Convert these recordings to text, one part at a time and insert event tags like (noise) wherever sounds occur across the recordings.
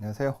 안녕하세요.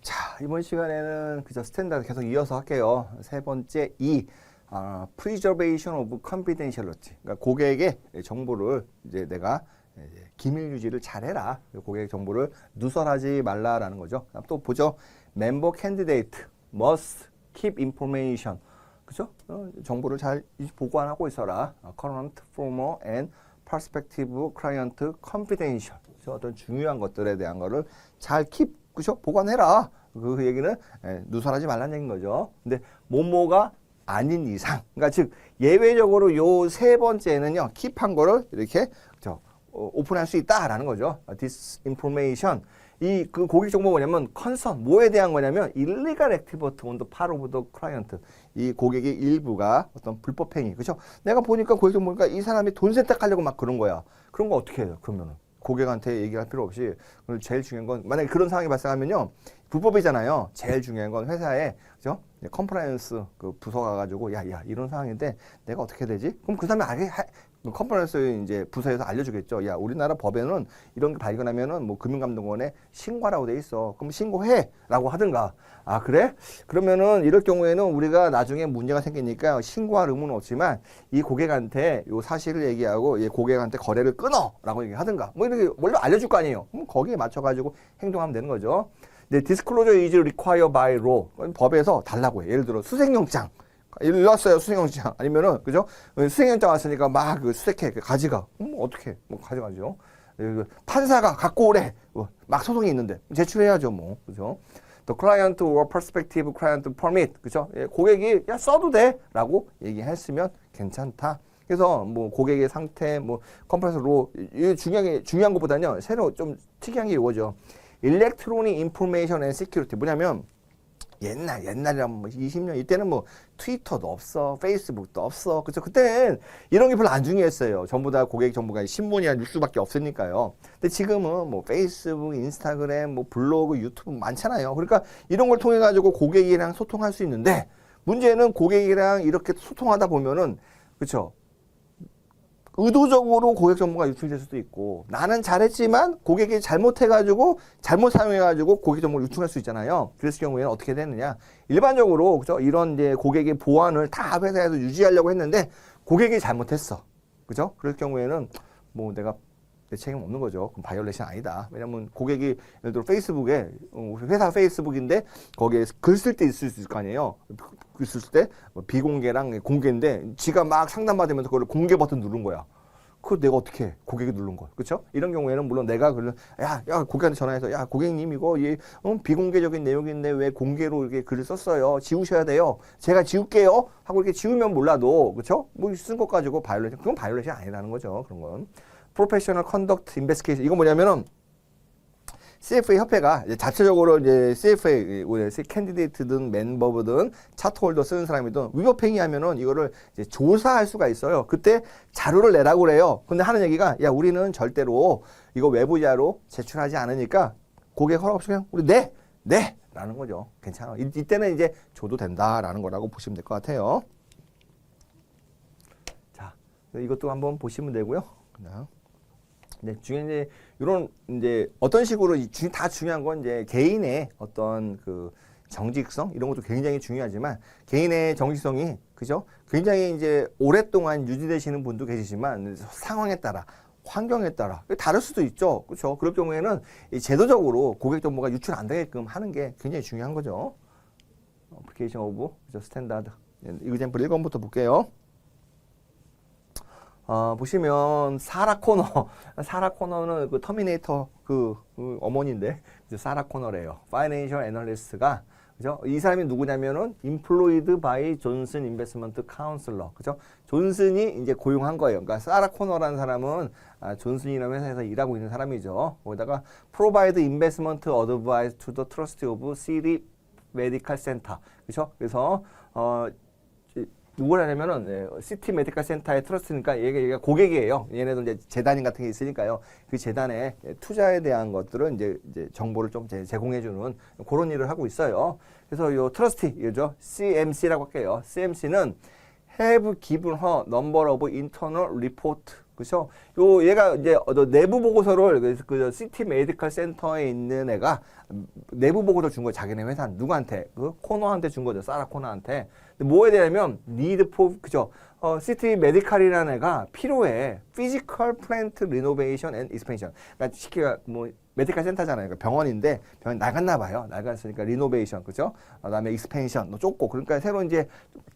자, 이번 시간에는 그저 스탠다드 계속 이어서 할게요. 세 번째 이 아, preservation of confidentiality. 그러니까 고객의 정보를 이제 내가 이제 기밀 유지를 잘해라. 고객 정보를 누설하지 말라라는 거죠. 또 보죠. member candidate must keep information. 그죠? 어, 정보를 잘 보관하고 있어라. 어, current, former, and prospective client confidential. 그죠? 어떤 중요한 것들에 대한 거를 잘 keep, 그죠? 보관해라. 그 얘기는 예, 누설하지 말라는 얘기인 거죠. 근데 뭐뭐가 아닌 이상. 그러니까 즉 예외적으로 요 세 번째는요. 킵한 거를 이렇게 저 어, 오픈할 수 있다라는 거죠. 어, this information 이 그 고객 정보 뭐냐면 컨선 뭐에 대한 거냐면 the part of the client 이 고객의 일부가 어떤 불법 행위 그죠? 내가 보니까 고객 정보니까 이 사람이 돈 세탁하려고 막 그런 거야. 그런 거 어떻게 해요? 그러면은 고객한테 얘기할 필요 없이 오늘 제일 중요한 건 만약에 그런 상황이 발생하면요 불법이잖아요. 제일 중요한 건 회사에 그죠? 컴플라이언스 그 부서 가 가지고 야야 이런 상황인데 내가 어떻게 되지? 그럼 그 사람이 알게 하- 컴플라이언스 이제 부서에서 알려주겠죠. 야 우리나라 법에는 이런 게 발견하면은 뭐 금융감독원에 신고라고 돼 있어. 그럼 신고해라고 하든가. 아 그래? 그러면은 이럴 경우에는 우리가 나중에 문제가 생기니까 신고할 의무는 없지만 이 고객한테 요 사실을 얘기하고 이 고객한테 거래를 끊어라고 얘기하든가. 뭐 이렇게 원래 알려줄 거 아니에요. 그럼 거기에 맞춰가지고 행동하면 되는 거죠. 네, disclosure is required by law. 그건 법에서 달라고 해요. 예를 들어 수색영장. 일로 왔어요 수색영장. 아니면은 그죠? 수색영장 왔으니까 막그 수색해 그 가져가. 음, 어떻게 뭐 가져가죠. 그 판사가 갖고 오래. 어, 막 소송이 있는데 제출해야죠 뭐. 그죠? The client or prospective client permit. 그죠? 예, 고객이 야 써도 돼라고 얘기했으면 괜찮다. 그래서 뭐 고객의 상태 뭐 컴프레서로 이 중요한 게 중요한 것보다는요 새로 좀 특이한 게 이거죠. Electronic Information and Security. 뭐냐면 옛날 옛날이라면 뭐 20년 이때는 뭐 트위터도 없어 페이스북도 없어. 그죠 그때는 이런 게 별로 안 중요했어요. 전부 다 고객 정보가 신문이나 뉴스밖에 없으니까요. 근데 지금은 뭐 페이스북 인스타그램 뭐 블로그 유튜브 많잖아요. 그러니까 이런 걸 통해 가지고 고객이랑 소통할 수 있는데 문제는 고객이랑 이렇게 소통하다 보면은 그렇죠 의도적으로 고객 정보가 유출될 수도 있고 나는 잘했지만 고객이 잘못해가지고 잘못 사용해가지고 고객 정보를 유출할 수 있잖아요. 그랬을 경우에는 어떻게 되느냐? 일반적으로 그죠? 이런 이제 고객의 보안을 다 회사에서 유지하려고 했는데 고객이 잘못했어. 그죠? 그럴 경우에는 뭐 내가 내 책임 없는 거죠. 그럼 바이올레이션 아니다. 왜냐면 고객이 예를 들어 페이스북에 어, 회사 페이스북인데 거기에 글 쓸 때 있을 수 있을 거 아니에요. 글 쓸 때뭐 비공개랑 공개인데 지가 막 상담받으면서 그걸 공개 버튼 누른 거야. 그거 내가 어떻게 해? 고객이 누른 거. 그렇죠? 이런 경우에는 물론 내가 그걸 야, 야, 고객한테 전화해서 야, 고객님 이거 이 어, 비공개적인 내용인데 왜 공개로 이렇게 글을 썼어요? 지우셔야 돼요. 제가 지울게요. 하고 이렇게 지우면 몰라도 그렇죠? 뭐 쓴 것 가지고 바이올레이션 그건 바이올레이션 아니라는 거죠. 그런 건. 프로페셔널 컨덕트 인베스티게이션 이거 뭐냐면은 CFA 협회가 이제 자체적으로 이제 CFA 우리 캔디데이트든 멤버든 차트 홀더 쓰는 사람이든 위법 행위 하면은 이거를 이제 조사할 수가 있어요. 그때 자료를 내라고 그래요. 근데 하는 얘기가 야 우리는 절대로 이거 외부자로 제출하지 않으니까 고객 허락 없이 그냥 우리 내 내. 라는 거죠. 괜찮아. 이, 이때는 이제 줘도 된다라는 거라고 보시면 될 것 같아요. 자, 이것도 한번 보시면 되고요. 그냥. 네, 중요한 이제 이런 이제 어떤 식으로 이 주- 다 중요한 건 이제 개인의 어떤 그 정직성 이런 것도 굉장히 중요하지만 개인의 정직성이 그죠? 굉장히 이제 오랫동안 유지되시는 분도 계시지만 상황에 따라 환경에 따라 다를 수도 있죠. 그렇죠? 그럴 경우에는 이 제도적으로 고객 정보가 유출 안 되게끔 하는 게 굉장히 중요한 거죠. 어플리케이션 오브 그죠? 스탠다드. 이그젠플 1번부터 볼게요. 어, 보시면 사라 코너, (laughs) 사라 코너는 그 터미네이터 그, 그 어머니인데 이제 사라 코너래요. 파이낸셜 애널리스트가 그죠? 이 사람이 누구냐면은 employed by 존슨 인베스먼트 카운슬러. 그죠? 존슨이 이제 고용한 거예요. 그러니까 사라 코너라는 사람은 아, 존슨이라는 회사에서 일하고 있는 사람이죠. 거기다가 provide investment advice to the of city medical center. 그죠? 그래서 어 누구를 하냐면은 예, 시티 메디컬 센터의 트러스트니까 얘가, 얘가 고객이에요. 얘네들 이제 재단인 같은 게 있으니까요. 그 재단에 예, 투자에 대한 것들은 이제, 이제 정보를 좀 제- 제공해주는 그런 일을 하고 있어요. 그래서 요 트러스티, 이죠 CMC라고 할게요. CMC는 have given her number of internal report 그렇죠? 요 얘가 이제 어, 내부 보고서를 그, 그 시티 메디컬 센터에 있는 애가 음, 내부 보고서 준거 자기네 회사 누구한테 그 코너한테 준 거죠 사라 코너한테 근데 뭐에 대하면 need for 그죠? 어 시티 메디컬이라는 애가 필요해 피지컬 플랜트 리노베이션 앤 익스펜션 그러니까 쉽게 뭐 메디컬 센터잖아요. 그러니까 병원인데 병원 나갔나 봐요. 나갔으니까 리노베이션 그죠? 그다음에 익스펜션 너 좁고 그러니까 새로 이제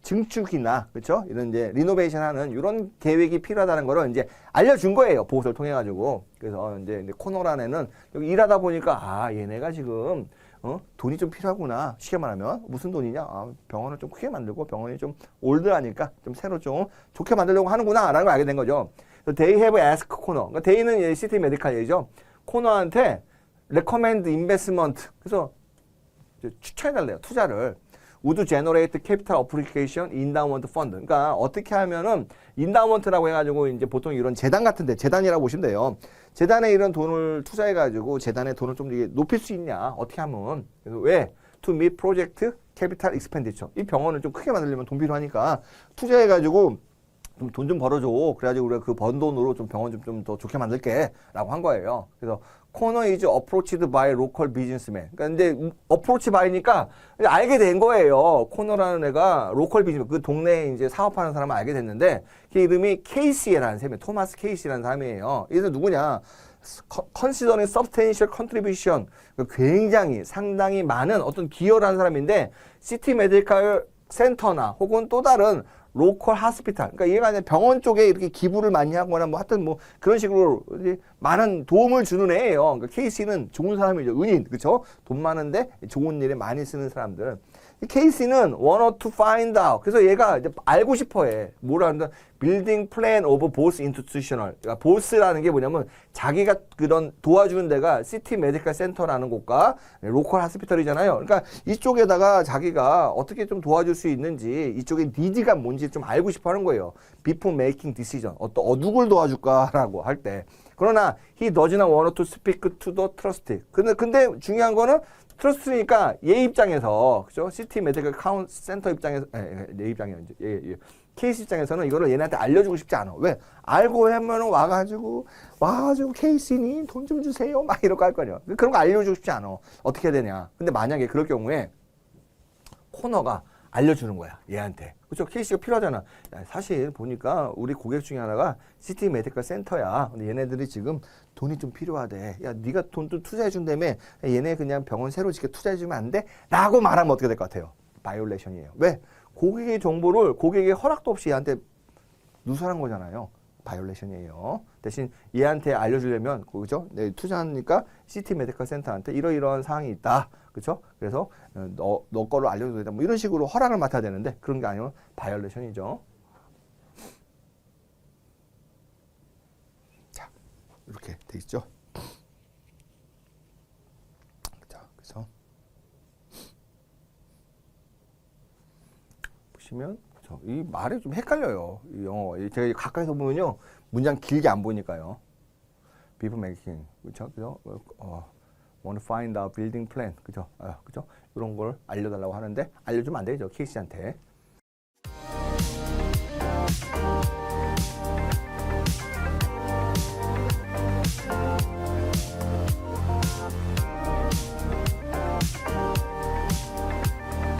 증축이나 그렇죠? 이런 이제 리노베이션하는 이런 계획이 필요하다는 거를 이제 알려준 거예요. 보고서를 통해 가지고 그래서 어, 이제, 이제 코너란에는 여기 일하다 보니까 아 얘네가 지금 어? 돈이 좀 필요하구나. 쉽게 말하면 무슨 돈이냐? 아, 병원을 좀 크게 만들고 병원이 좀 올드하니까 좀 새로 좀 좋게 만들려고 하는구나라는 걸 알게 된 거죠. they have ask 코너. 그러니까 이제 시티 메디컬 얘기죠. 코너한테 recommend investment. 그래서 추천해달래요. 투자를. Would generate capital application endowment fund. 그러니까 어떻게 하면은 인다운먼트라고 해가지고 이제 보통 이런 재단 같은데 재단이라고 보시면 돼요. 재단에 이런 돈을 투자해가지고 재단에 돈을 좀 이게 높일 수 있냐? 어떻게 하면? 그래서 왜? To meet project capital expenditure. 이 병원을 좀 크게 만들려면 돈 필요하니까 투자해가지고 좀 돈 좀 벌어줘. 그래가지고 우리가 그 번 돈으로 좀 병원 좀 좀 더 좋게 만들게. 라고 한 거예요. 그래서 코너 이즈 어프로치드 바이 로컬 비즈니스맨. 그러니까 근데 어프로치 바이니까 알게 된 거예요. 코너라는 애가 로컬 비즈니스 그 동네에 이제 사업하는 사람을 알게 됐는데 그 이름이 케이시라는 사람이에요. 토마스 케이시라는 사람이에요. 얘는 누구냐? 컨시더링 contribution 그 굉장히 상당히 많은 어떤 기여를 한 사람인데 시티 메디컬 센터나 혹은 또 다른 로컬 하스피탈 그러니까 얘가 이제 병원 쪽에 이렇게 기부를 많이 하거나 뭐 하여튼 뭐 그런 식으로 이제 많은 도움을 주는 애예요. 그러니까 케이시는 좋은 사람이죠. 은인 그쵸? 돈 많은데 좋은 일에 많이 쓰는 사람들. 이 케이시는 want to find out. 그래서 얘가 이제 알고 싶어 해. 뭐라는데 building plan of both institutional. 그러니까 both라는 게 뭐냐면 자기가 그런 도와주는 데가 시티 메디컬 센터라는 곳과 로컬 하스피털이잖아요. 그러니까 이쪽에다가 자기가 어떻게 좀 도와줄 수 있는지 이쪽에 니즈가 뭔지 좀 알고 싶어 하는 거예요. before making decision. 어떤 어 누굴 도와줄까라고 할 때. 그러나 he does not want to speak to the trustee. 근데 근데 중요한 거는 트러스트니까 얘 입장에서 그죠? 시티 메디컬 카운 센터 입장에서 에, 에, 내 입장이 이제 예, 예. 케이스 입장에서는 이거를 얘네한테 알려주고 싶지 않아. 왜? 알고 하면 와가지고 와가지고 케이스니 돈좀 주세요. 막 이러고 할 거냐. 그런 거 알려주고 싶지 않아. 어떻게 해야 되냐. 근데 만약에 그럴 경우에 코너가 알려주는 거야 얘한테. 그렇죠 케이스가 필요하잖아. 야, 사실 보니까 우리 고객 중에 하나가 시티 메디컬 센터야. 근데 얘네들이 지금 돈이 좀 필요하대. 야 네가 돈 좀 투자해 준다며 얘네 그냥 병원 새로 짓게 투자해 주면 안 돼? 라고 말하면 어떻게 될 것 같아요? 바이올레이션이에요. 왜? 고객의 정보를 고객의 허락도 없이 얘한테 누설한 거잖아요 바이올레이션이에요. 대신 얘한테 알려주려면 그죠? 네, 투자하니까 시티 메디컬 센터한테 이러이러한 사항이 있다. 그렇죠? 그래서 어, 너, 너 거를 알려줘야 된다. 뭐 이런 식으로 허락을 맡아야 되는데 그런 게 아니면 바이올레이션이죠. 자, 이렇게 돼 있죠. 자, 그래서 보시면. 이 말이 좀 헷갈려요. 이 영어. 이 제가 가까이서 보면요. 문장 길게 안 보니까요. Before making. 그렇죠? 그죠? 어, 어, want to find out building plan. 그죠? 아, 그죠? 이런 걸 알려달라고 하는데 알려주면 안 되죠. 케이스한테.